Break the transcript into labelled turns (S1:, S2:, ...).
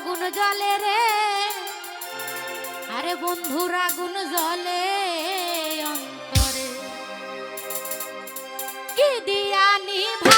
S1: আগুন জলে রে। আরে বন্ধুর আগুন জলে অন্তরে। কি দিয়া নিভা